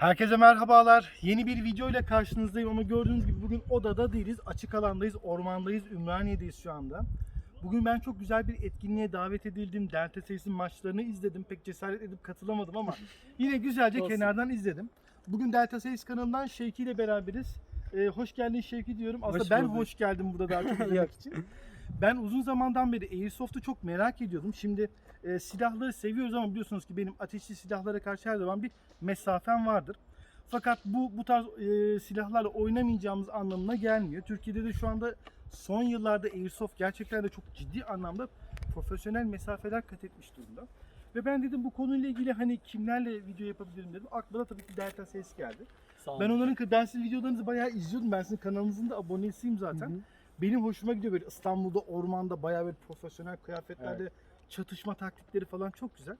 Herkese merhabalar. Yeni bir video ile karşınızdayım ama gördüğünüz gibi bugün odada değiliz. Açık alandayız, ormandayız, Ümraniye'deyiz şu anda. Bugün ben çok güzel bir etkinliğe davet edildim. Delta Seyis'in maçlarını izledim. Pek cesaret edip katılamadım ama yine güzelce Olsun. kenardan izledim. Bugün Delta Seyis kanalından Şevki ile beraberiz. Ee, hoş geldin Şevki diyorum. Aslında Hoş ben bulduk. hoş geldim burada daha çok izlemek için. Ben uzun zamandan beri Airsoft'u çok merak ediyordum. Şimdi e, silahları seviyoruz ama biliyorsunuz ki benim ateşli silahlara karşı her zaman bir mesafem vardır. Fakat bu bu tarz e, silahlarla oynamayacağımız anlamına gelmiyor. Türkiye'de de şu anda son yıllarda Airsoft gerçekten de çok ciddi anlamda profesyonel mesafeler kat etmiş durumda. Ve ben dedim bu konuyla ilgili hani kimlerle video yapabilirim dedim. Aklıma tabii ki Delta ses geldi. Sağ. Ben onların ben sizin videolarınızı bayağı izliyordum. Ben sizin kanalınızın da abonesiyim zaten. Hı hı. Benim hoşuma gidiyor böyle İstanbul'da ormanda bayağı böyle profesyonel kıyafetlerde çatışma taktikleri falan çok güzel.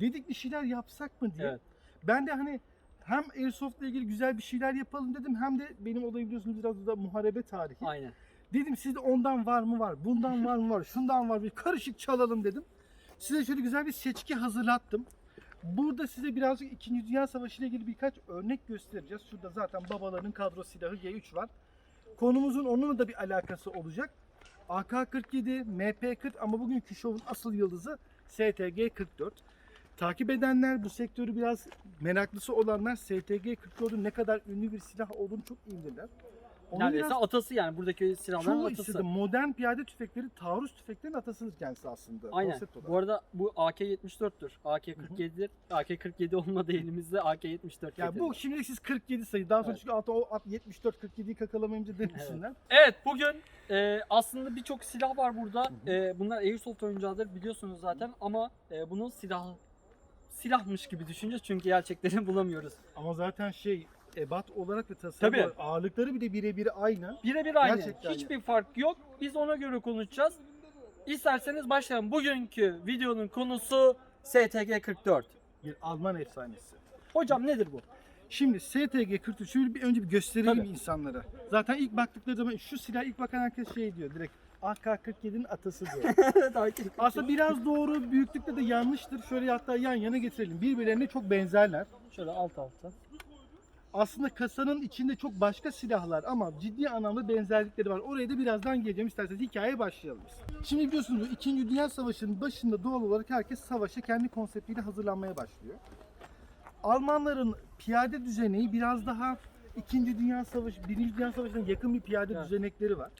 Dedik bir şeyler yapsak mı diye. Evet. Ben de hani hem Airsoft ile ilgili güzel bir şeyler yapalım dedim hem de benim olayım biliyorsunuz biraz da muharebe tarihi. Aynen. Dedim sizde ondan var mı var, bundan var mı var, şundan var bir karışık çalalım dedim. Size şöyle güzel bir seçki hazırlattım. Burada size birazcık 2. Dünya Savaşı ile ilgili birkaç örnek göstereceğiz. Şurada zaten babaların kadro silahı G3 var. Konumuzun onunla da bir alakası olacak. AK-47, MP-40 ama bugünkü şovun asıl yıldızı STG-44. Takip edenler, bu sektörü biraz meraklısı olanlar STG-44'ün ne kadar ünlü bir silah olduğunu çok iyi bilirler. Onu Neredeyse biraz- atası yani buradaki silahların Çoğu atası. istedim. Modern piyade tüfekleri taarruz tüfeklerin atasıdır kendisi aslında. Aynen. konsept olarak. Bu arada bu AK-74'tür. AK-47'dir. AK-47 olmadı elimizde AK-74 ya getirdik. bu şimdi siz 47 sayı. Daha sonra Evet. çünkü altı o at- 74 47'yi kakalamayınca demesinler. Evet bugün e, aslında birçok silah var burada. E, bunlar Airsoft oyuncağıdır biliyorsunuz zaten ama e, bunun silah silahmış gibi düşüneceğiz çünkü gerçeklerini bulamıyoruz. Ama zaten şey ebat olarak ve tasarım Tabii. olarak ağırlıkları bile birebir aynı. Birebir aynı. Gerçekten Hiçbir fark yok. Biz ona göre konuşacağız. İsterseniz başlayalım. Bugünkü videonun konusu STG-44. Bir Alman efsanesi. Hocam nedir bu? Şimdi STG 43 şöyle bir önce bir gösterelim Tabii. insanlara. Zaten ilk baktıkları zaman şu silah ilk bakan herkes şey diyor direkt AK-47'nin atası diyor. Aslında biraz doğru, büyüklükte de yanlıştır. Şöyle hatta yan yana getirelim. Birbirlerine çok benzerler. Şöyle alt alta. Aslında kasanın içinde çok başka silahlar ama ciddi anlamda benzerlikleri var. Oraya da birazdan geleceğim. İsterseniz hikayeye başlayalım. Şimdi biliyorsunuz bu 2. Dünya Savaşı'nın başında doğal olarak herkes savaşa kendi konseptiyle hazırlanmaya başlıyor. Almanların piyade düzeneği biraz daha 2. Dünya Savaşı, 1. Dünya Savaşı'na yakın bir piyade Evet. düzenekleri var.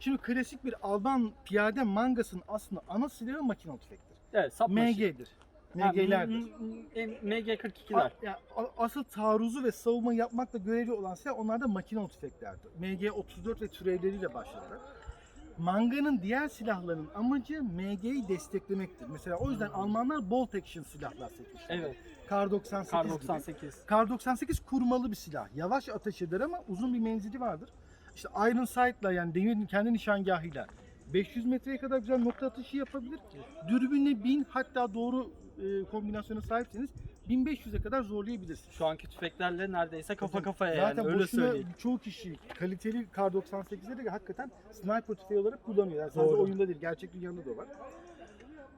Şimdi klasik bir Alman piyade mangasının aslında ana silahı makinalı tüfektir. Evet. MG'dir. MG'lerdir. M- M- MG42'ler. A- ya, a- asıl taarruzu ve savunma yapmakla görevli olan silah onlar da makinalı tüfeklerdi. MG34 ve türevleriyle başladılar. Manga'nın diğer silahlarının amacı MG'yi desteklemektir. Mesela o yüzden Almanlar bolt action silahlar seçmişler. Evet, Kar 98 Kar gibi. 98. Kar 98 kurmalı bir silah. Yavaş ateş eder ama uzun bir menzili vardır. İşte Iron Sight'la yani demirin kendi nişangahıyla 500 metreye kadar güzel nokta atışı yapabilir. Dürbünle 1000 hatta doğru e, kombinasyona sahipseniz 1500'e kadar zorlayabilirsiniz. Şu anki tüfeklerle neredeyse kafa kafaya Zaten yani öyle boşuna söyleyeyim. çoğu kişi kaliteli Kar 98'leri de hakikaten sniper tüfeği olarak kullanıyor. Yani sadece Doğru. oyunda değil, gerçek dünyada da var.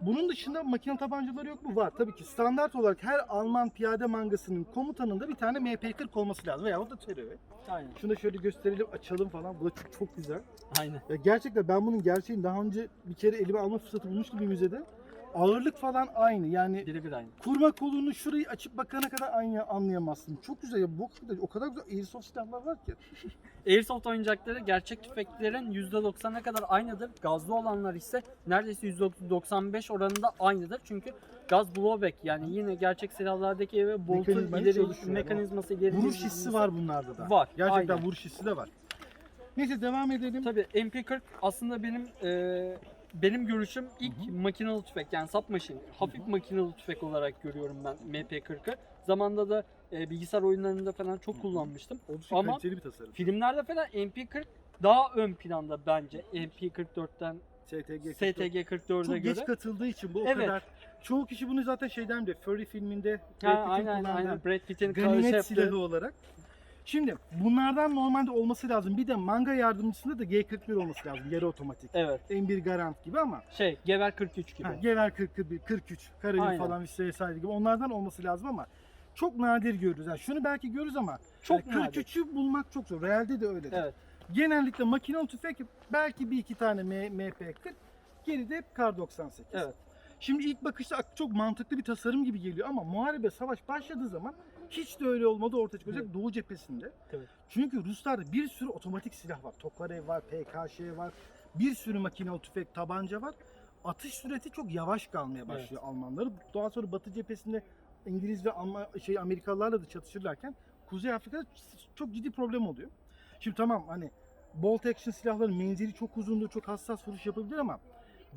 Bunun dışında makine tabancaları yok mu? Var. Tabii ki standart olarak her Alman piyade mangasının komutanında bir tane MP40 olması lazım veya da teröre. Aynen. Şunu da şöyle gösterelim, açalım falan. Bu da çok, çok güzel. Aynen. Ya gerçekten ben bunun gerçeğini daha önce bir kere elime alma fırsatı bulmuştum bir müzede. Ağırlık falan aynı. Yani Birebir aynı. kurma kolunu şurayı açıp bakana kadar aynı anlayamazsın. Çok güzel ya. Bu o kadar güzel airsoft silahlar var ki. Airsoft oyuncakları gerçek tüfeklerin %90'a kadar aynıdır. Gazlı olanlar ise neredeyse %95 oranında aynıdır. Çünkü gaz blowback yani yine gerçek silahlardaki boltun Mekanizmayı ileri çalışıyor mekanizması ileri Vuruş hissi var bunlarda da. Var, Gerçekten aynen. vuruş hissi de var. Neyse devam edelim. Tabii MP40 aslında benim e, benim görüşüm ilk Hı hı. makinalı tüfek yani submachine hafif Hı hı. makinalı tüfek olarak görüyorum ben MP40'ı. Zamanda da e, bilgisayar oyunlarında falan çok Hı hı. kullanmıştım. Oldukça Ama- kaliteli bir tasarım. Filmlerde falan MP40 daha ön planda bence MP44'ten STG. STG44'e Çok göre. geç katıldığı için bu o Evet. kadar. Çoğu kişi bunu zaten şeyden biliyor. Fury filminde Ha, Brad Pitt'in aynen. Brad Pitt'in ganimet silahı olarak. Şimdi bunlardan normalde olması lazım. Bir de manga yardımcısında da G41 olması lazım. Yarı otomatik. Evet. M1 Garant gibi ama Şey, Gever 43 gibi. ha, Gever 41, 43, Karabin Aynen. falan vesaire gibi onlardan olması lazım ama çok nadir görürüz. Yani şunu belki görürüz ama Çok yani nadir. 43'ü bulmak çok zor. Realde de öyle. Evet. Genellikle makinalı tüfek belki bir iki tane M- MP40 geride hep Kar 98. Evet. Şimdi ilk bakışta çok mantıklı bir tasarım gibi geliyor ama muharebe savaş başladığı zaman hiç de öyle olmadı ortaya çıkacak Evet. Doğu cephesinde. Evet. Çünkü Ruslarda bir sürü otomatik silah var. Tokarev var, PKŞ var. Bir sürü makinalı tüfek, tabanca var. Atış süreti çok yavaş kalmaya başlıyor Almanları. Daha sonra Batı cephesinde İngiliz ve Alman, şey Amerikalılarla da çatışırlarken Kuzey Afrika'da çok ciddi problem oluyor. Şimdi tamam hani bolt action silahların menzili çok uzundur, çok hassas vuruş yapabilir ama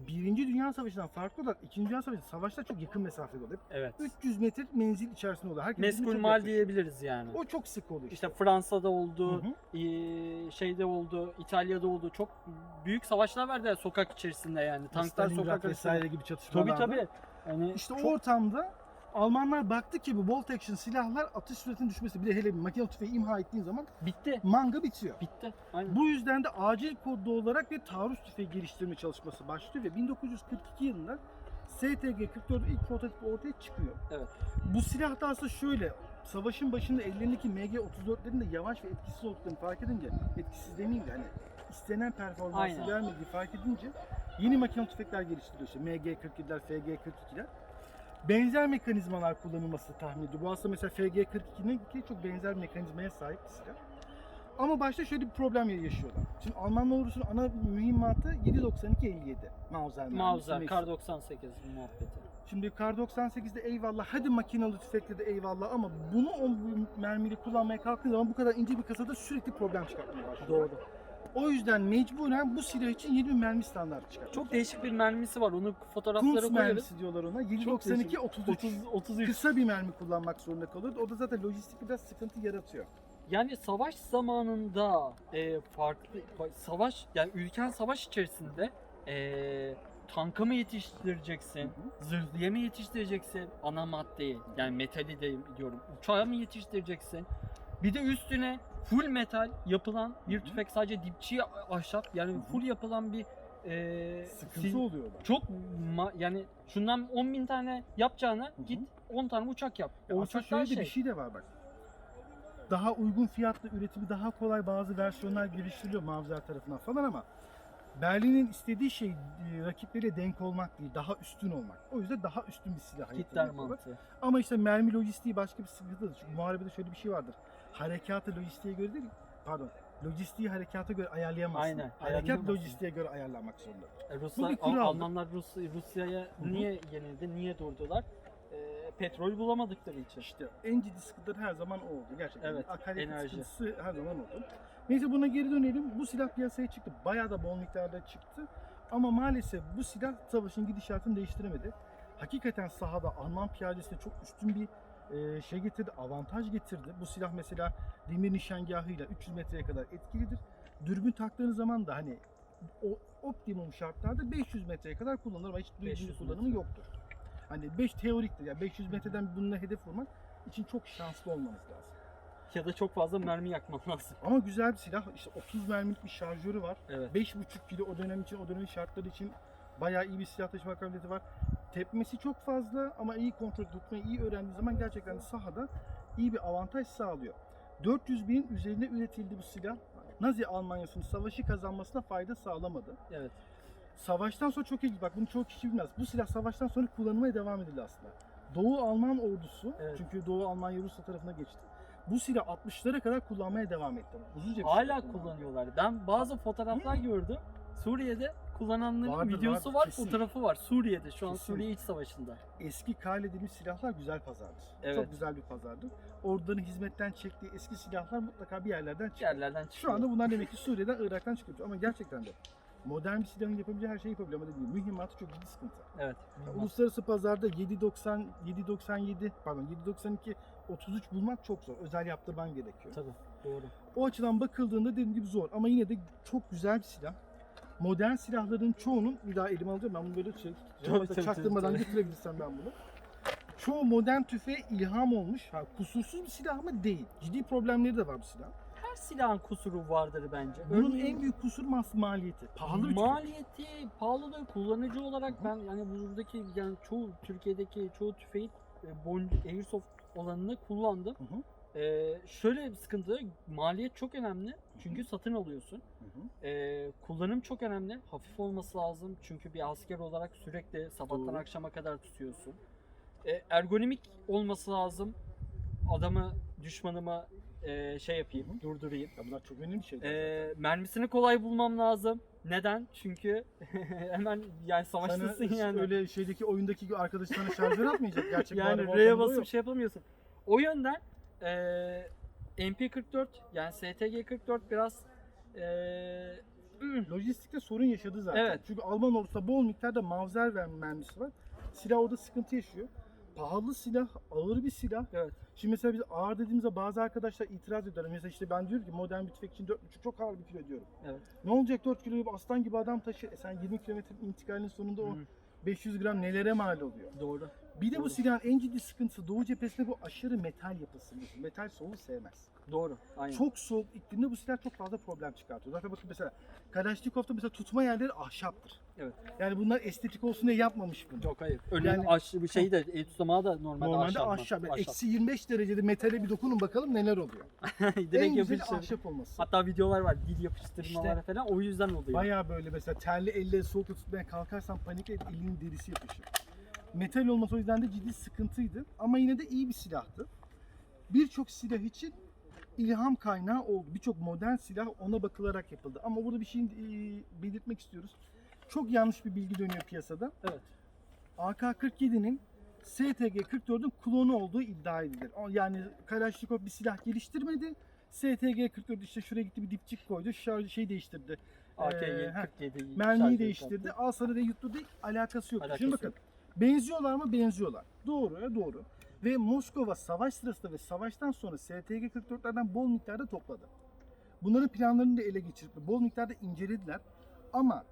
Birinci Dünya Savaşı'ndan farklı olarak İkinci Dünya Savaşı savaşlar çok yakın mesafede oluyor. Evet. 300 metre menzil içerisinde oluyor. Herkes Meskul mal yakın. diyebiliriz yani. O çok sık oluyor. İşte Fransa'da Hı oldu, hı. eee, şeyde oldu, İtalya'da oldu. Çok büyük savaşlar vardı ya sokak içerisinde yani. Tanklar sokak vesaire gibi çatışmalarda. Tabii tabii. Yani İşte çok o ortamda Almanlar baktı ki bu bolt action silahlar atış süretinin düşmesi. Bir de hele bir makinalı tüfeği imha ettiğin zaman bitti. manga bitiyor. Bitti. Aynen. Bu yüzden de acil kodlu olarak bir taarruz tüfeği geliştirme çalışması başlıyor ve 1942 yılında STG-44 ilk prototip ortaya çıkıyor. Evet. Bu silah da aslında şöyle, savaşın başında ellerindeki MG-34'lerin de yavaş ve etkisiz olduklarını fark edince, etkisiz demeyeyim de hani istenen performansı Aynen. vermediği fark edince yeni makinalı tüfekler geliştiriliyor işte MG-47'ler, FG-42'ler. Benzer mekanizmalar kullanılması tahmin ediliyor. Bu aslında mesela FG-42'nin ki çok benzer mekanizmaya sahip bir silah. Ama başta şöyle bir problem yaşıyorlar. Şimdi Alman ordusunun ana mühimmatı 7.92-57 Mauser. Mauser. Kar 98 muhabbeti. Şimdi Kar 98'de eyvallah, hadi makinalı tüfekle de eyvallah ama bunu o mermiyle kullanmaya kalktığın zaman bu kadar ince bir kasada sürekli problem çıkartmaya başlıyor. Doğru. O yüzden mecburen bu silah için yeni bir mermi standartı çıkartıyor. Çok değişik bir mermisi var. Onu fotoğraflara Kunz koyarız. mermisi diyorlar ona. 7.92 33. 30 33. Kısa bir mermi kullanmak zorunda kalıyor. O da zaten lojistik biraz sıkıntı yaratıyor. Yani savaş zamanında e, farklı savaş yani ülken savaş içerisinde e, tankı mı yetiştireceksin, zırhlıya mı yetiştireceksin, ana maddeyi yani metali de diyorum uçağı mı yetiştireceksin. Bir de üstüne full metal yapılan bir tüfek sadece dipçi ahşap yani full yapılan bir e, Sıkıntı sil- oluyorlar. çok ma- yani şundan 10 bin tane yapacağına hı. git 10 tane uçak yap. Ya O aslında uçaklar şöyle de şey. bir şey de var bak. Daha uygun fiyatlı üretimi daha kolay bazı versiyonlar geliştiriliyor Mavzer tarafından falan ama Berlin'in istediği şey e, rakipleriyle denk olmak değil, daha üstün olmak. O yüzden daha üstün bir silah yatırım yapıyorlar. mantığı. Ama işte mermi lojistiği başka bir sıkıntıdır. Çünkü muharebede şöyle bir şey vardır. Harekatı lojistiğe göre değil, pardon, lojistiği harekata göre ayarlayamazsın. Aynen, Harekat ayarlayamazsın. lojistiğe göre ayarlanmak zorunda. E, Bu Ruslar, bir kural. Al- Almanlar Rus, Rusya'ya niye yenildi, niye durdular? E, petrol bulamadıkları için. İşte en ciddi sıkıntılar her zaman o oldu. Gerçekten Evet, akaryakıt enerji. sıkıntısı her zaman oldu. Neyse buna geri dönelim. Bu silah piyasaya çıktı. Bayağı da bol miktarda çıktı. Ama maalesef bu silah savaşın gidişatını değiştiremedi. Hakikaten sahada Alman piyadesine çok üstün bir e, şey getirdi, avantaj getirdi. Bu silah mesela demir nişangahıyla 300 metreye kadar etkilidir. Dürbün taktığınız zaman da hani o optimum şartlarda 500 metreye kadar kullanılır ama hiç dürbün 500 kullanımı metre. yoktur. Hani 5 teoriktir. Yani 500 metreden bununla hedef vurmak için çok şanslı olmanız lazım. Ya da çok fazla mermi yakman lazım. Ama güzel bir silah. İşte 30 mermilik bir şarjörü var. Evet. 5,5 kilo o dönem için, o dönemin şartları için bayağı iyi bir silah taşıma kabiliyeti var. Tepmesi çok fazla ama iyi kontrol tutmayı iyi öğrendiği zaman gerçekten sahada iyi bir avantaj sağlıyor. 400 bin üzerinde üretildi bu silah. Nazi Almanyası'nın savaşı kazanmasına fayda sağlamadı. Evet. Savaştan sonra çok iyi. Bak bunu çok kişi bilmez. Bu silah savaştan sonra kullanılmaya devam edildi aslında. Doğu Alman ordusu, Evet. çünkü Doğu Almanya Rusya tarafına geçti. Bu silah 60'lara kadar kullanmaya devam etti. Uzunca bir Hala kullanıyorlar. Ben bazı fotoğraflar gördüm. Suriye'de kullananların Vardır, videosu vardır, var, kesin. fotoğrafı var. Suriye'de şu an Kesin. Suriye iç savaşında. Eski kale edilmiş silahlar güzel pazardır. Evet. Çok güzel bir pazardır. Orduların hizmetten çektiği eski silahlar mutlaka bir yerlerden çıkar. Yerlerden çıkıyor. Şu anda bunlar demek ki Suriye'den, Irak'tan çıkıyor. Ama gerçekten de modern bir silahın yapabileceği her şeyi yapabiliyor ama dediğim mühimmatı çok ciddi sıkıntı. Evet. Ya Uluslararası pazarda 7.90, 7.97 pardon 7.92 33 bulmak çok zor. Özel yaptırman gerekiyor. Tabii. Doğru. O açıdan bakıldığında dediğim gibi zor ama yine de çok güzel bir silah. Modern silahların çoğunun bir daha elime alacağım ben bunu böyle şey Tabii, tabii, çaktırmadan tabii. götürebilirsem ben bunu. Çoğu modern tüfeğe ilham olmuş. Ha, kusursuz bir silah mı? Değil. Ciddi problemleri de var bu silah. Her silahın kusuru vardır bence. Bunun Örneğin- en büyük kusur mas maliyeti. Pahalı bir. Maliyeti, pahalılığı, kullanıcı olarak ben yani buradaki yani çoğu Türkiye'deki çoğu tüfeğin e, bon, Airsoft olanını kullandım. Hı hı. Ee, şöyle bir sıkıntı, maliyet çok önemli. Çünkü satın alıyorsun. Ee, kullanım çok önemli. Hafif olması lazım. Çünkü bir asker olarak sürekli sabahtan Doğru. akşama kadar tutuyorsun. Ee, ergonomik olması lazım. Adamı, düşmanımı e, şey yapayım, Hı hı. durdurayım. Ya bunlar çok önemli şeyler. Ee, mermisini kolay bulmam lazım. Neden? Çünkü hemen yani Sana savaştasın yani. öyle şeydeki oyundaki gibi arkadaş sana şarjör atmayacak. Gerçek yani R'ye basıp şey yapamıyorsun. O yönden eee MP44 yani STG44 biraz hmm, Lojistikte sorun yaşadı zaten. Evet. Çünkü Alman ordusunda bol miktarda mavzer mermisi var. Silah orada sıkıntı yaşıyor. Pahalı silah, ağır bir silah. evet. Şimdi mesela biz ağır dediğimizde bazı arkadaşlar itiraz ediyorlar. Mesela işte ben diyorum ki modern bir tüfek için 4,5 çok ağır bir kilo diyorum. Evet. Ne olacak 4 kilo gibi aslan gibi adam taşır. E sen 20 kilometre intikalinin sonunda o Hı, 500 gram nelere mal oluyor. doğru. Bir de bu silahın en ciddi sıkıntısı Doğu cephesinde bu aşırı metal yapısı. Metal soğuğu sevmez. Doğru. Aynen. Çok soğuk iklimde bu silah çok fazla problem çıkartıyor. Zaten bakın mesela Kalashnikov'da mesela tutma yerleri ahşaptır. Evet. Yani bunlar estetik olsun diye yapmamış bunu. Yok hayır. Önüne Yani- aşırı bir şey de el tutamağı da normalde, Normalde ahşap. ahşap. Yani ahşap. Eksi 25 derecede metale bir dokunun bakalım neler oluyor. en Direkt güzeli yapıştır. ahşap olması. Hatta videolar var dil yapıştırmalar falan o yüzden oluyor. Baya böyle mesela terli elle soğuk tutmaya kalkarsan panikle elinin derisi yapışır. Metal olması o yüzden de ciddi sıkıntıydı. Ama yine de iyi bir silahtı. Birçok silah için ilham kaynağı oldu. Birçok modern silah ona bakılarak yapıldı. Ama burada bir şey e, belirtmek istiyoruz. Çok yanlış bir bilgi dönüyor piyasada. Evet. AK-47'nin STG-44'ün klonu olduğu iddia edilir. Yani Kalashnikov bir silah geliştirmedi. STG-44 işte şuraya gitti bir dipçik koydu, şarj şey değiştirdi. AK Ee, 47 Mermiyi değiştirdi. Al sana ve yuttu değil. Alakası yok. Alakası Şimdi bakın. Benziyorlar mı? Benziyorlar. Doğru ya doğru. Ve Moskova savaş sırasında ve savaştan sonra STG-44'lerden bol miktarda topladı. Bunların planlarını da ele geçirip bol miktarda incelediler. Ama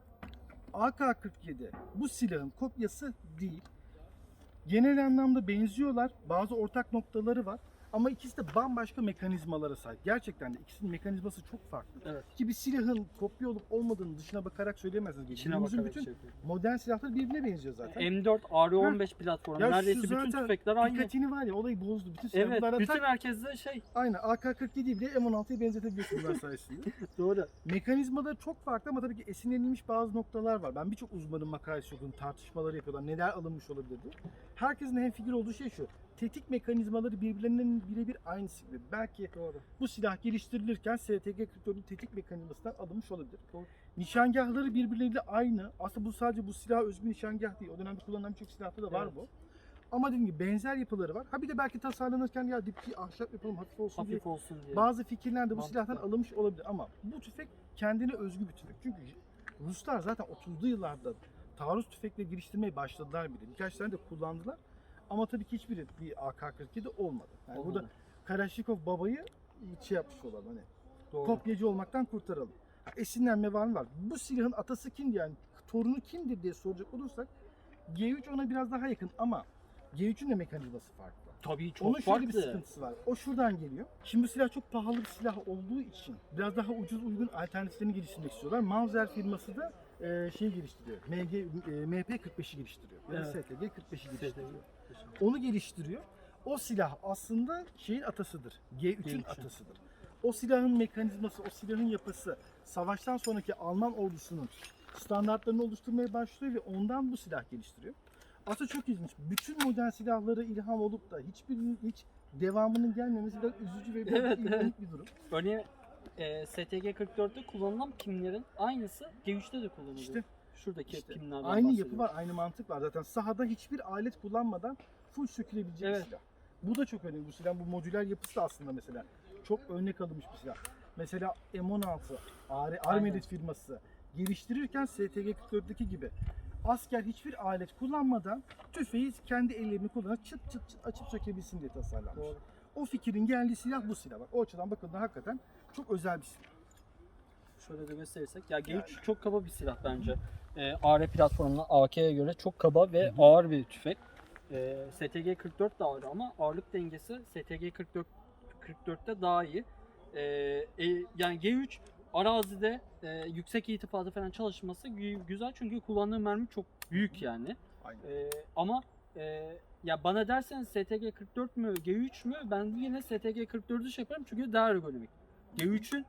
AK-47 bu silahın kopyası değil. Genel anlamda benziyorlar. Bazı ortak noktaları var. Ama ikisi de bambaşka mekanizmalara sahip. Gerçekten de ikisinin mekanizması çok farklı. Evet. Ki bir silahın kopya olup olmadığını dışına bakarak söyleyemezsiniz. İçine Günümüzün bakarak bütün şey yapıyor. modern silahlar birbirine benziyor zaten. M4 AR-15 platformu. Ya şu Neredeyse bütün zaten tüfekler aynı. Dikkatini var ya olayı bozdu. Bütün Evet, silahlara bütün tak, herkeste şey. aynı AK-47 bile M16'ya benzetebiliyorsun bunlar sayesinde. Doğru. Mekanizmaları çok farklı ama tabii ki esinlenilmiş bazı noktalar var. Ben birçok uzmanın makalesi okudum, tartışmaları yapıyorlar. Neler alınmış olabilir diye. Herkesin hemfikir olduğu şey şu. Tetik mekanizmaları birbirlerinin birebir aynısı gibi. Belki Doğru. bu silah geliştirilirken STG-44'ün tetik mekanizmasından alınmış olabilir. Doğru. Nişangahları birbirleriyle aynı. Aslında bu sadece bu silah özgü nişangah değil. O dönemde kullanılan birçok silahta da var Evet. bu. Ama dediğim gibi benzer yapıları var. Ha bir de belki tasarlanırken ya dipçi ahşap yapalım hafif olsun diye Hafif olsun diye. bazı fikirler de bu Mantıklı. silahtan alınmış olabilir ama bu tüfek kendine özgü bir tüfek. Çünkü Ruslar zaten 30'lu yıllarda taarruz tüfekleri geliştirmeye başladılar bile. Birkaç tane de kullandılar. Ama tabii ki hiçbiri bir AK-47 olmadı. Yani Olmadı. burada Kalashnikov babayı şey yapmış olalım hani Doğru. kopyacı olmaktan kurtaralım. Ha, Esinlenme var mı var? Bu silahın atası kimdi yani? Torunu kimdir diye soracak olursak G3 ona biraz daha yakın ama G3'ün de mekanizması farklı. Tabii çok Onun şöyle bir sıkıntısı var. O şuradan geliyor. Şimdi bu silah çok pahalı bir silah olduğu için biraz daha ucuz uygun alternatiflerini geliştirmek istiyorlar. Mauser firması da e, şey geliştiriyor. MG, e, MP45'i geliştiriyor. Ya da Evet. STG45'i geliştiriyor. Onu geliştiriyor. O silah aslında şeyin atasıdır. G3'ün G3'ün. atasıdır. O silahın mekanizması, o silahın yapısı savaştan sonraki Alman ordusunun standartlarını oluşturmaya başlıyor ve ondan bu silah geliştiriyor. Aslında çok ilginç. Bütün modern silahlara ilham olup da hiçbirinin hiç devamının gelmemesi biraz üzücü ve biraz Evet, ironik bir durum. Örneğin e, STG-44'te kullanılan pimlerin aynısı G3'te de kullanılıyor. İşte Şuradaki işte pimlerden aynı yapı bahsediyorum. var, aynı mantık var. Zaten sahada hiçbir alet kullanmadan full sökülebilecek Evet. bir silah. Bu da çok önemli. Bu silah bu modüler yapısı da aslında mesela çok örnek alınmış bir silah. Mesela M16 Ar Armedet firması geliştirirken STG-44'deki gibi asker hiçbir alet kullanmadan tüfeği kendi ellerini kullanarak çıt çıt çıt açıp çekebilsin diye tasarlanmış. Doğru. O fikrin geldiği silah bu silah. Bak o açıdan bakıldığında hakikaten çok özel bir silah. Şöyle de gösterirsek. Ya G3 Yani. çok kaba bir silah bence. E, AR platformuna AK'ye göre çok kaba ve ağır bir tüfek. E, STG-44 de ağır ama ağırlık dengesi STG-44 44'te daha iyi. E, e, yani G3 arazide e, yüksek irtifada falan çalışması gü- güzel çünkü kullandığı mermi çok büyük yani. Aynen. E, ama e, ya bana derseniz STG 44 mü G3 mü ben yine STG 44'ü şey yaparım çünkü daha ergonomik. G3'ün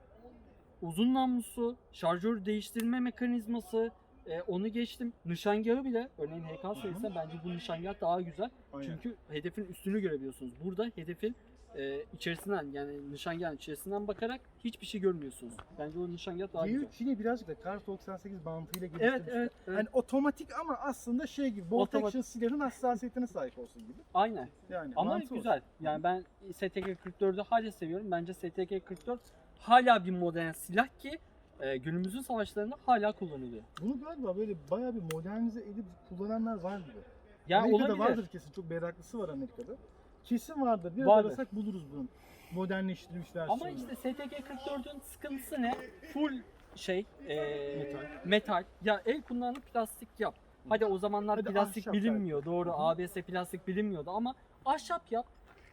uzun namlusu, şarjör değiştirme mekanizması, e, onu geçtim. Nişangahı bile örneğin HK sayısında bence bu nişangah daha güzel. Aynen. Çünkü hedefin üstünü görebiliyorsunuz. Burada hedefin e, içerisinden yani nişangahın içerisinden bakarak hiçbir şey görmüyorsunuz. Bence o nişangah daha güzel. G3 yine birazcık da Kar 98 mantığıyla Evet geliştirmişler. evet. evet. Hani otomatik ama aslında şey gibi, bolt Otomat- action silahın hassasiyetine sahip olsun gibi. Aynen. Yani Ama mantığı güzel. Yani ben STG 44'ü hala seviyorum. Bence STG 44 hala bir modern silah ki e, günümüzün savaşlarında hala kullanılıyor. Bunu galiba böyle bayağı bir modernize edip kullananlar var gibi. Ya Amerika'da olabilir. vardır kesin. Çok meraklısı var Amerika'da. Kesin vardır. Biraz Vardır. arasak buluruz bunun. Modernleştirilmiş versiyonu. Ama işte STG 44'ün sıkıntısı ne? Full şey e, Metal. metal. Ya el kullanıp plastik yap. Hadi o zamanlar Hadi plastik ahşap bilinmiyor. Doğru. Hı hı. ABS plastik bilinmiyordu ama ahşap yap.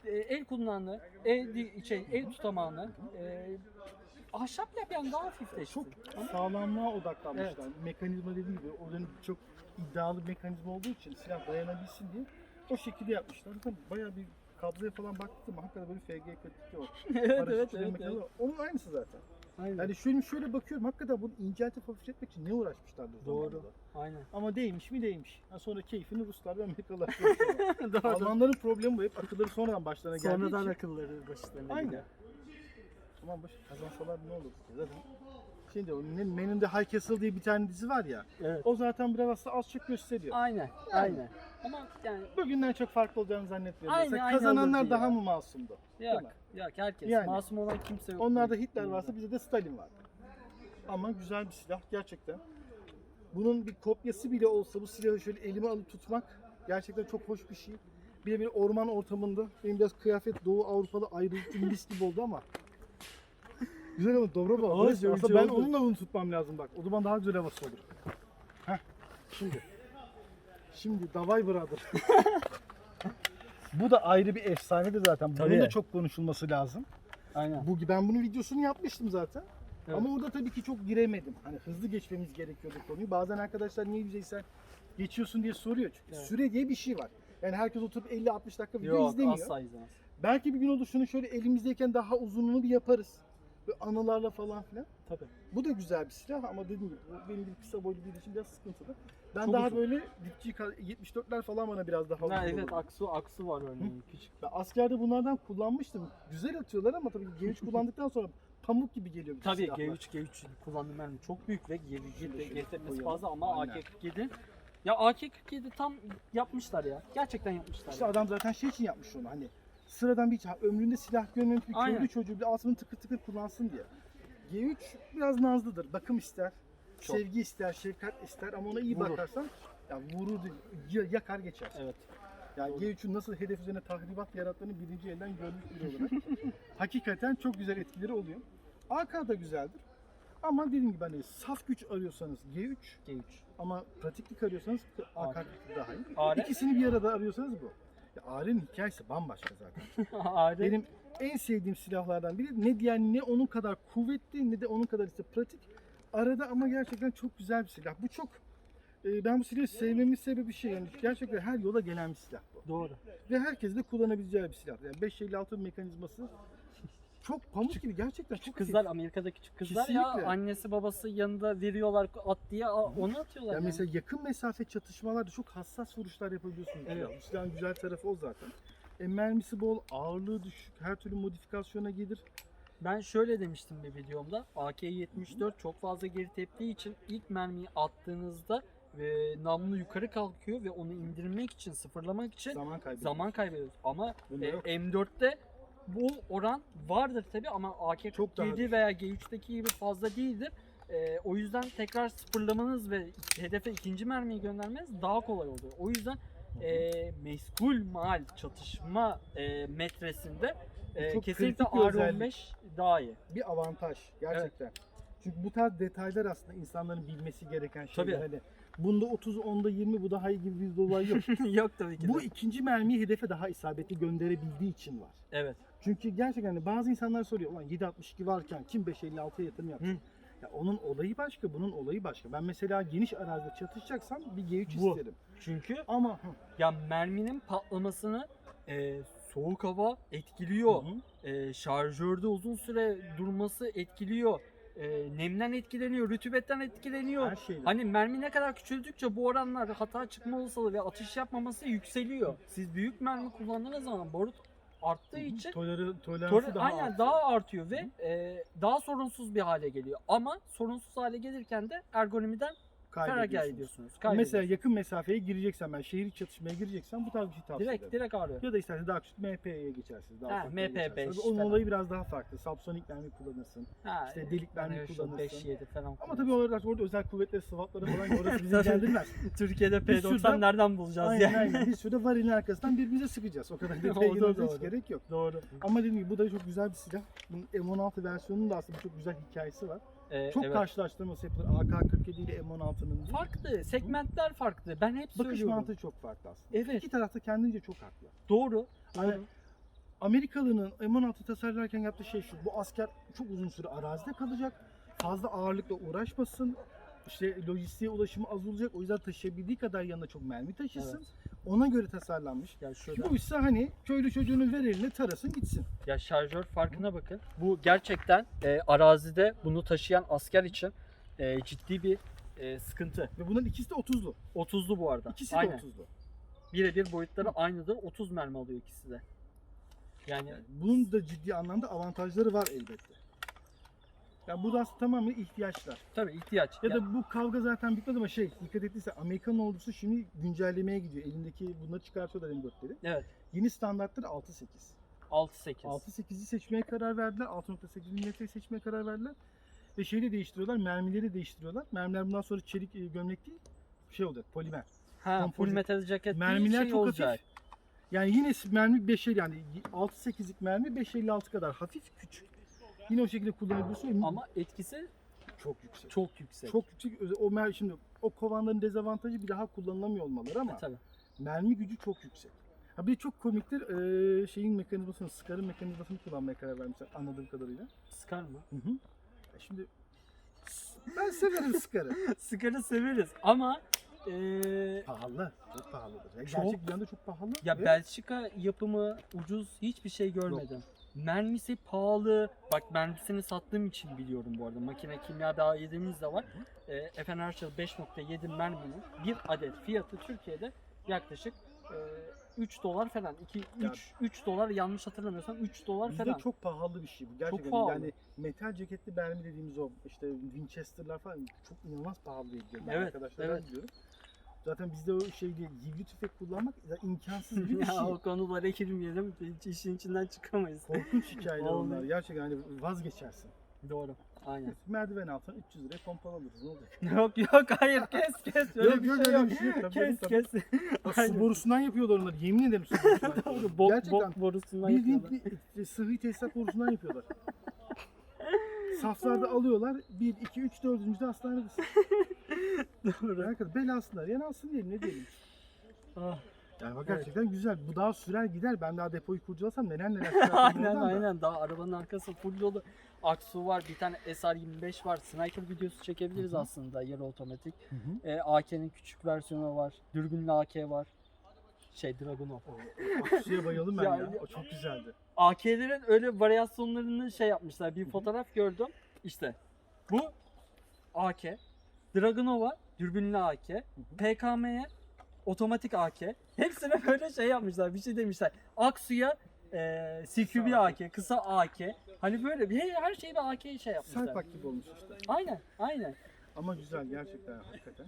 E, el kullananı, el di- şey el tutamağını e, ahşap yap yani daha hafifleşsin. çok sağlamlığa odaklanmışlar. Mekanizma dediğim gibi oranın çok iddialı bir mekanizma olduğu için silah dayanabilsin diye o şekilde yapmışlar. Zaten bayağı bir kabloya falan baktım hakikaten böyle FG42 var. evet evet evet. evet. Onun aynısı zaten. Aynen. Yani şöyle şöyle bakıyorum hakikaten bunu inceltip hafifletmek için ne uğraşmışlardır Doğru. zamanında. Aynen. Ama değmiş mi değmiş. Ha sonra keyfini Ruslar ve Amerikalılar. Doğru. Almanların problemi bu hep akılları sonradan başlarına geldiği Sonradan için. akılları başlarına Aynen. gidiyor. Aman baş kazansalar ne olur zaten. Şimdi o ne, Men in the High Castle diye bir tane dizi var ya. Evet. O zaten biraz aslında az çok gösteriyor. Aynen. Aynen. Ama yani Bugünden çok farklı olacağını zannetmiyorum. Aynı, Mesela aynı Kazananlar olurdu daha ya. mı masumdu? yok. mi? Yok herkes. Yani. Masum olan kimse yok. Onlarda Hitler varsa bizde de Stalin vardı. Ama güzel bir silah gerçekten. Bunun bir kopyası bile olsa bu silahı şöyle elime alıp tutmak gerçekten çok hoş bir şey. Bir de bir orman ortamında benim biraz kıyafet Doğu Avrupalı ayrılıkçı mis gibi oldu ama Güzel ama dobra bak. Aslında hoş ben oldu. onunla bunu tutmam lazım bak. O zaman daha güzel havası olur. Heh. Şimdi. Şimdi Davay Brother. Bu da ayrı bir efsanedir zaten. Bunun Tabii. da çok konuşulması lazım. Aynen. Bu ben bunun videosunu yapmıştım zaten. Evet. Ama orada tabii ki çok giremedim. Hani hızlı geçmemiz gerekiyordu konuyu. Bazen arkadaşlar niye yüzeysel geçiyorsun diye soruyor. Çünkü Evet. süre diye bir şey var. Yani herkes oturup 50-60 dakika video Yok izlemiyor. asla izlemez. Belki bir gün olur şunu şöyle elimizdeyken daha uzunluğunu bir yaparız. Ve anılarla falan filan. Tabii. Bu da güzel bir silah ama dediğim gibi bu benim gibi kısa boylu biri için biraz sıkıntılı. Ben Çok daha uzun. böyle dipçi 74'ler falan bana biraz daha Ha, evet olur. aksu aksu var örneğin küçük. Ben askerde bunlardan kullanmıştım. Güzel atıyorlar ama tabii G3 kullandıktan sonra pamuk gibi geliyor. bütün Tabii silahlar. G3 G3 kullandığım mermi çok büyük ve geri Şöyle geri şöyle tepmesi koyalım. fazla ama Aynen. AK-47 ya AK-47 tam yapmışlar ya. Gerçekten yapmışlar. İşte ya. adam zaten şey için yapmış onu hani sıradan bir ömründe silah görmemiş bir Aynen. köylü çocuğu bile alsın tıkır tıkır kullansın diye. G3 biraz nazlıdır. Bakım ister. Çok. Sevgi ister, şefkat ister ama ona iyi Vurur. bakarsan ya vurur yakar geçer. Evet. Yani G3'ün nasıl hedef üzerine tahribat yarattığını birinci elden görmüş biri olarak. Hakikaten çok güzel etkileri oluyor. AK da güzeldir. Ama dediğim gibi hani saf güç arıyorsanız G3 G3. ama pratiklik arıyorsanız AK daha iyi. AR? İkisini bir arada arıyorsanız bu. Ya AR'ın hikayesi bambaşka zaten. Benim en sevdiğim silahlardan biri. Ne diğer ne onun kadar kuvvetli ne de onun kadar işte pratik. Arada ama gerçekten çok güzel bir silah. Bu çok e, ben bu silahı sevmemin sebebi şey yani gerçekten her yola gelen bir silah bu. doğru. Ve herkes de kullanabileceği bir silah. Yani 556 mekanizması çok pamuk gibi gerçekten çok Kızlar Amerika'daki küçük kızlar ya Kesinlikle. annesi babası yanında veriyorlar at diye onu atıyorlar. Yani yani. mesela yakın mesafe çatışmalarda çok hassas vuruşlar yapabiliyorsunuz. Evet. Silahın güzel tarafı o zaten. E, mermisi bol, ağırlığı düşük, her türlü modifikasyona gelir. Ben şöyle demiştim bir videomda. AK-74 çok fazla geri teptiği için ilk mermiyi attığınızda e, namlu yukarı kalkıyor ve onu indirmek için, sıfırlamak için Zaman kaybı. zaman kaybediyoruz. Ama e, yok. M4'te bu oran vardır tabi ama Çok daha AK-47 düşük. veya G3'teki gibi fazla değildir. E, o yüzden tekrar sıfırlamanız ve hedefe ikinci mermiyi göndermeniz daha kolay oluyor. O yüzden e, meskul mal çatışma e, metresinde e, Çok kesinlikle kritik bir özellik. R15 daha iyi. bir avantaj gerçekten. Çünkü bu tarz detaylar aslında insanların bilmesi gereken şeyler. Tabii. Hani bunda 30, onda 20 bu daha iyi gibi bir olay yok. Yok tabii ki bu de. ikinci mermiyi hedefe daha isabetli gönderebildiği için var. Evet. Çünkü gerçekten hani bazı insanlar soruyor ulan 7.62 varken kim 5.56'ya yatırım yapsın? Hı. Ya onun olayı başka, bunun olayı başka. Ben mesela geniş arazide çatışacaksam bir G3 Bu. isterim. Çünkü Ama hı, ya merminin patlamasını e, soğuk hava etkiliyor. hı. E, şarjörde uzun süre durması etkiliyor. E, nemden etkileniyor, rütübetten etkileniyor. her şeyde. Hani mermi ne kadar küçüldükçe bu oranlar hata çıkma olasılığı ve atış yapmaması yükseliyor. Siz büyük mermi kullandığınız zaman barut arttığı için Toleri- toleransı Tore- daha aynen artıyor. daha artıyor ve e, daha sorunsuz bir hale geliyor. Ama sorunsuz hale gelirken de ergonomiden Kaybediyorsunuz. ediyorsunuz. Mesela yakın mesafeye gireceksen ben şehir çatışmaya gireceksen bu tarz bir şey tavsiye direkt ederim. direkt ağrıyor. Ya da isterseniz daha küçük MP'ye geçersiniz. Daha Ha, ufak yere MP5 geçersiniz. Onun falan. olayı biraz daha farklı. Subsonik mermi kullanırsın. Ha, İşte delik mermi yani şu kullanırsın. 5 7 falan. Ama tabii olarak orada özel kuvvetleri, SWAT'ları falan orası bizi ilgilendirmez. Türkiye'de Biz P90 şuradan- nereden bulacağız aynen yani? aynen. Biz şurada varilin arkasından birbirimize sıkacağız. O kadar O detaya da girmemize hiç gerek yok. Doğru. Ama dediğim gibi bu da çok güzel bir silah. Bunun M16 versiyonunun da aslında çok güzel hikayesi var. Ee, Çok evet. karşılaştırması yapılır. AK-47 ile M16'nın. farklı, segmentler farklı. Ben hep Bakış söylüyorum. mantığı çok farklı aslında. Evet, İki tarafta kendince çok haklı. doğru. Doğru. Amerikalı'nın M16 tasarlarken yaptığı şey şu. Bu asker çok uzun süre arazide kalacak. Fazla ağırlıkla uğraşmasın. İşte lojistiğe ulaşımı az olacak. O yüzden taşıyabildiği kadar yanına çok mermi taşısın. Ona göre tasarlanmış. Ya şöyle Bu ise hani köylü çocuğunu ver eline tarasın gitsin. Ya şarjör farkına bakın. Bu gerçekten e, arazide bunu taşıyan asker için e, ciddi bir e, sıkıntı. Ve bunların ikisi de 30'lu. 30'lu bu arada. İkisi de Aynen. 30'lu. Birebir boyutları aynıdır. 30 mermi alıyor ikisi de. Yani Yani bunun da ciddi anlamda avantajları var elbette. Ya bu da aslında tamamen ihtiyaçlar. tabii ihtiyaç. Ya Ya- da bu kavga zaten bitmedi ama şey dikkat ettiyse Amerikan ordusu şimdi güncellemeye gidiyor. Elindeki bunları çıkartıyorlar M4'leri. evet. Yeni standartları 6.8. 6-8. 6.8'i seçmeye karar verdiler. 6.8 milimetreyi seçmeye karar verdiler. Ve şeyi de değiştiriyorlar. Mermileri değiştiriyorlar. Mermiler bundan sonra çelik e, gömlek değil. Şey olacak polimer. Ha, full kompozit. metal ceket Mermiler şey çok olacak. hafif. Yani yine mermi 5.50 yani 6.8'lik mermi 5.56 kadar hafif küçük. Yine o şekilde kullanabiliyorsun. Ama etkisi çok yüksek. çok yüksek. Çok yüksek. O mer şimdi o kovanların dezavantajı bir daha kullanılamıyor olmaları ama E, tabii. mermi gücü çok yüksek. Ha bir çok komiktir eee, şeyin mekanizmasını, Scar'ın mekanizmasını kullanmaya karar vermişler anladığım kadarıyla. Sıkar mı? Hı hı. Ya Şimdi ben severim Scar'ı. Sıkarı severiz ama e, pahalı. Çok pahalıdır. Ya Çok. Gerçek bir anda çok pahalı. ya ve Belçika yapımı ucuz hiçbir şey görmedim. Mermisi pahalı. Bak mermisini sattığım için biliyorum bu arada. Makine kimya daha yediğimiz de var. E, Efen Arçel 5.7 merminin bir adet fiyatı Türkiye'de yaklaşık e, 3 dolar falan. 2 Ya- 3 3 dolar yanlış hatırlamıyorsam 3 dolar Bizde falan. çok pahalı bir şey bu. Gerçekten pahalı. yani metal ceketli mermi dediğimiz o işte Winchester'lar falan çok inanılmaz pahalı diye biliyorum. Evet, arkadaşlardan evet. biliyorum. Zaten bizde o şey diye zivli tüfek kullanmak imkansız bir şey. ya o konulara girmeyelim. Hiç işin içinden çıkamayız. Korkunç hikayeler Vallahi. onlar. Gerçekten hani vazgeçersin. Doğru. Aynen. Merdiven altına 300 liraya pompalı alırız. Ne olacak? yok yok hayır kes kes. Öyle Yok, bir yok, şey öyle yok. bir şey yok. Tabii, kes tabii. kes. Aynen. Su borusundan yapıyorlar onları. Yemin ederim su borusundan Doğru. Bok, Gerçekten bok borusundan bildiğin yapıyorlar. bir- sıvı tesisat borusundan yapıyorlar. Saflarda alıyorlar. 1, 2, 3, 4. de hastanedesin. Doğru. Arkadaş belasınlar. Yani alsın diyelim ne diyelim. Ah, Yani bak gerçekten güzel. Bu daha sürer gider. Ben daha depoyu kurcalasam neler neler çıkartırım aynen oradan da. aynen. Daha arabanın arkası full dolu. Aksu var, bir tane SR25 var. Sniper videosu çekebiliriz Hı hı. aslında yarı otomatik. Hı hı. E, AK'nin küçük versiyonu var. Dürbünlü AK var. Şey Dragunov. Aksu'ya bayıldım ben Ya- ya. O çok güzeldi. AK'lerin öyle varyasyonlarını şey yapmışlar. Bir fotoğraf gördüm. İşte bu AK, Dragunova, dürbünlü AK, PKM'ye otomatik AK. Hepsine böyle şey yapmışlar. Bir şey demişler. Aksu'ya e, CQB AK, kısa AK. Hani böyle bir her şeyi bir AK'ye şey yapmışlar. Serpak gibi olmuş işte. Aynen, aynen. Ama güzel gerçekten hakikaten.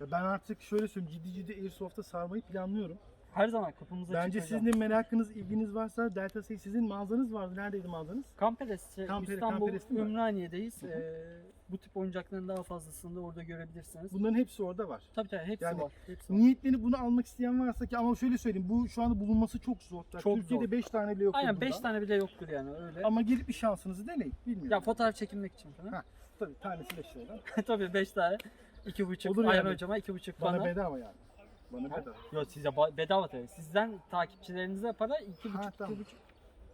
Ya ben artık şöyle söyleyeyim ciddi ciddi Airsoft'a sarmayı planlıyorum. Her zaman kapımıza Bence çıkacak. sizin de merakınız, ilginiz varsa Delta 8 sizin mağazanız vardı. Neredeydi mağazanız? Kamperes, Kampere- İstanbul, Kamperes değil mi? Ümraniye'deyiz. Hı hı. E, bu tip oyuncakların daha fazlasını da orada görebilirsiniz. Bunların hepsi orada var. Tabii tabii hepsi Yani var. Hepsi var. Niyetlenip bunu almak isteyen varsa ki ama şöyle söyleyeyim bu şu anda bulunması çok zor. Çok Türkiye'de zor. 5 tane bile yok. Aynen bundan. 5 tane bile yoktur yani öyle. Ama gelip bir şansınızı deneyin. Bilmiyorum. Ya fotoğraf çekilmek için falan. Ha. Tabii tanesi 5 liradan. Tabii 5 tane. 2,5 Olur Ayhan yani. hocama 2,5 Bana bana. bedava yani. Bana bedava. Yok size ba- bedava tabii. Sizden takipçilerinize para 2,5 Ha, tamam. 2,5.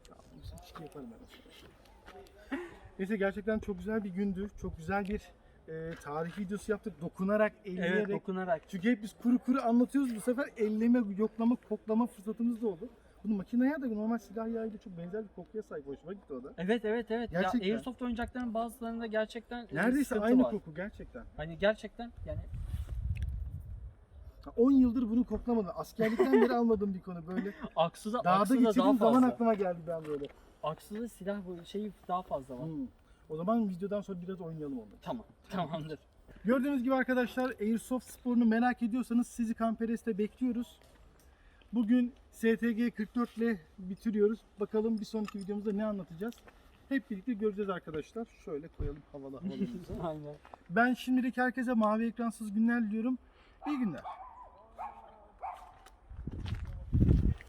Tamam, İçki yaparım ben. Neyse gerçekten çok güzel bir gündü. Çok güzel bir e, tarih videosu yaptık. Dokunarak, elleyerek. Evet dokunarak. Çünkü hep biz kuru kuru anlatıyoruz. Bu sefer elleme, yoklama, koklama fırsatımız da oldu. Bunu makineye de normal silah yağıyla çok benzer bir kokuya sahip. Hoşuma gitti o da. Evet evet evet. Gerçekten. Ya Airsoft oyuncakların bazılarında gerçekten e, Neredeyse sıkıntı aynı var. koku gerçekten. Hani gerçekten yani 10 yıldır bunu koklamadım. Askerlikten beri almadığım bir konu böyle. aksı da, Dağda aksı da daha geçirdiğim zaman fazla. aklıma geldi ben böyle. Aksı da silah bu şeyi daha fazla var. Hmm. O zaman videodan sonra biraz oynayalım onu. Tamam. Tamamdır. Gördüğünüz gibi arkadaşlar Airsoft sporunu merak ediyorsanız sizi Kamperes'te bekliyoruz. Bugün STG 44 ile bitiriyoruz. Bakalım bir sonraki videomuzda ne anlatacağız. Hep birlikte göreceğiz arkadaşlar. Şöyle koyalım havalı havalı. Aynen. ben şimdilik herkese mavi ekransız günler diliyorum. İyi günler.